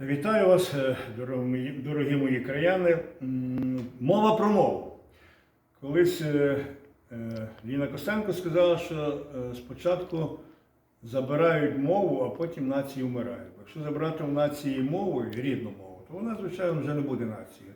Вітаю вас, е, дорогі мої, краяни. Мова про мову. Колись е, е, Ліна Костенко сказала, що спочатку забирають мову, а потім нації вмирають. Якщо забрати в нації мову, рідну мову, то вона, звичайно, вже не буде нацією.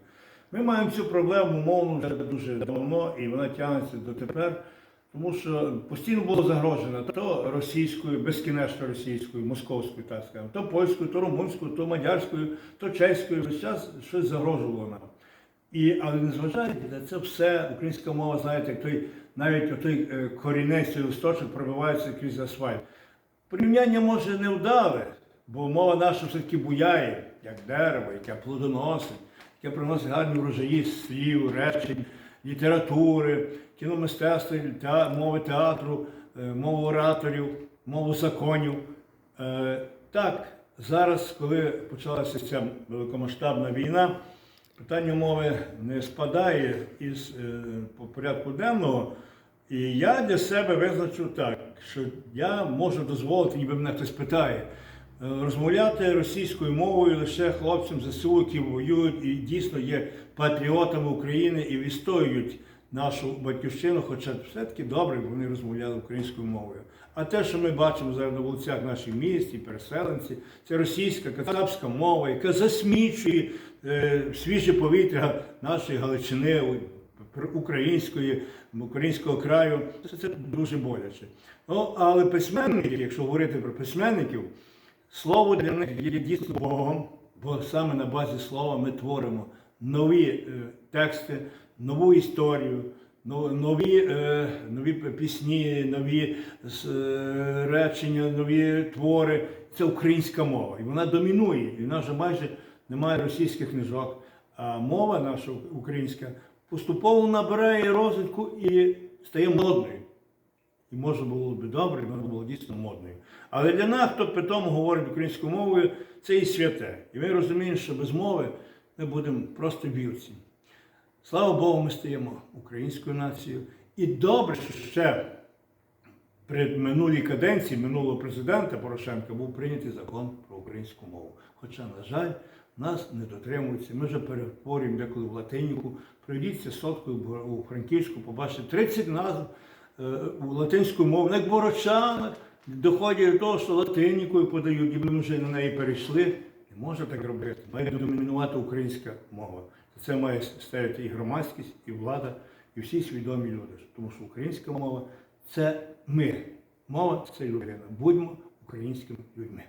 Ми маємо цю проблему мовну вже дуже давно, і вона тягнеться дотепер. Тому що постійно було загрожено то російською, безкінечно російською, московською, так скажемо, то польською, то румунською, то мадярською, то чеською. Весь час щось загрожувало нам. І, але незважаючи на це все, українська мова, знаєте, як той, навіть той е, корінець цей листочок пробивається крізь асфальт. Порівняння може не вдале, бо мова наша все-таки буяє, як дерево, яке плодоносить, яке приносить гарні врожаї слів, речень, літератури, кіномистецтва, мови театру, е, мову ораторів, мову законів. Е, Так, зараз, коли почалася ця великомасштабна війна, питання мови не спадає із е, по порядку денного. І я для себе визначив так, що я можу дозволити, ніби мене хтось питає, розмовляти російською мовою лише хлопцям ЗСУ, які воюють і дійсно є патріотами України і відстоюють нашу батьківщину, хоча все-таки добре, вони розмовляли українською мовою. А те, що ми бачимо зараз на вулицях наших міст і переселенці, це російська кацапська мова, яка засмічує е, свіже повітря нашої Галичини, української, українського краю. Це дуже боляче. Ну, але письменники, якщо говорити про письменників, слово для них є дійсно Богом, бо саме на базі слова ми творимо нові е, тексти, нову історію, нові, е, нові пісні, нові е, речення, нові твори. Це українська мова. І вона домінує. І в нас вже майже немає російських книжок. А мова наша українська поступово набирає розвитку і стає модною. І може було б добре, вона була дійсно модною. Але для нас, хто питому говорить українською мовою, це і святе. І ми розуміємо, що без мови ми будемо просто вівці. Слава Богу, ми стаємо українською нацією. І добре, що ще при минулій каденції минулого президента Порошенка був прийнятий закон про українську мову. Хоча, на жаль, нас не дотримуються. Ми вже перетворюємо деколи в латиніку. Пройдіться соткою у Франківську, побачите 30 назв у латинську мову, як борочанах, доходять до того, що латинікою подають, і ми вже на неї перейшли. Не можна так робити. Має домінувати українська мова. Це має ставити і громадськість, і влада, і всі свідомі люди. Тому що українська мова це ми. Мова це людина. Будьмо українськими людьми.